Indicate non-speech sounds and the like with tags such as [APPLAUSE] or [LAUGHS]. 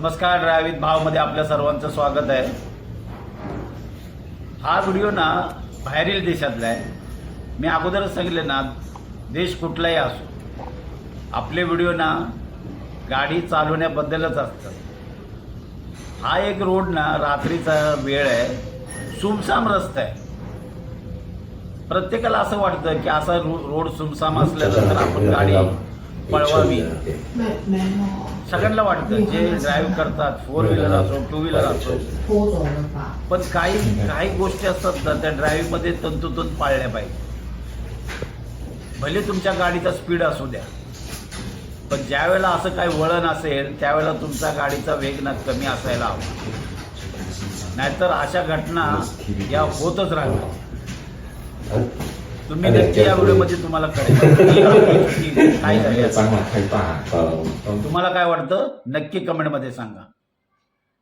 नमस्कार ड्रायवित भावमध्ये आपल्या सर्वांचं स्वागत आहे. हा व्हिडिओ ना बाहेरील देशातला आहे. मी अगोदरच सांगितलं ना देश कुठलाही असो आपले व्हिडिओ ना गाडी चालवण्याबद्दलच असतात हा एक रोड ना रात्रीचा वेळ आहे सुमसाम रस्ता आहे. प्रत्येकाला असं वाटतं की असा रो- रोड सुमसाम असल्यानंतर आपण गाडी पळवावी. सगळ्यांना वाटतं जे ड्राईव्ह करतात फोर व्हीलर असो टू व्हीलर असो. पण काही काही गोष्टी असतात ना त्या ड्राईव्हमध्ये तंतोतंत पाळल्या पाहिजे. भले तुमच्या गाडीचा स्पीड असू द्या पण ज्यावेळेला असं काही वळण असेल त्यावेळेला तुमचा गाडीचा वेग ना कमी असायला हवा. नाहीतर अशा घटना या होतच राहणार हो. तुम्ही नक्की या व्हिडिओमध्ये तुम्हाला कळेल. [LAUGHS] काय झाले तुम्हाला काय वाटतं? नक्की कमेंटमध्ये सांगा.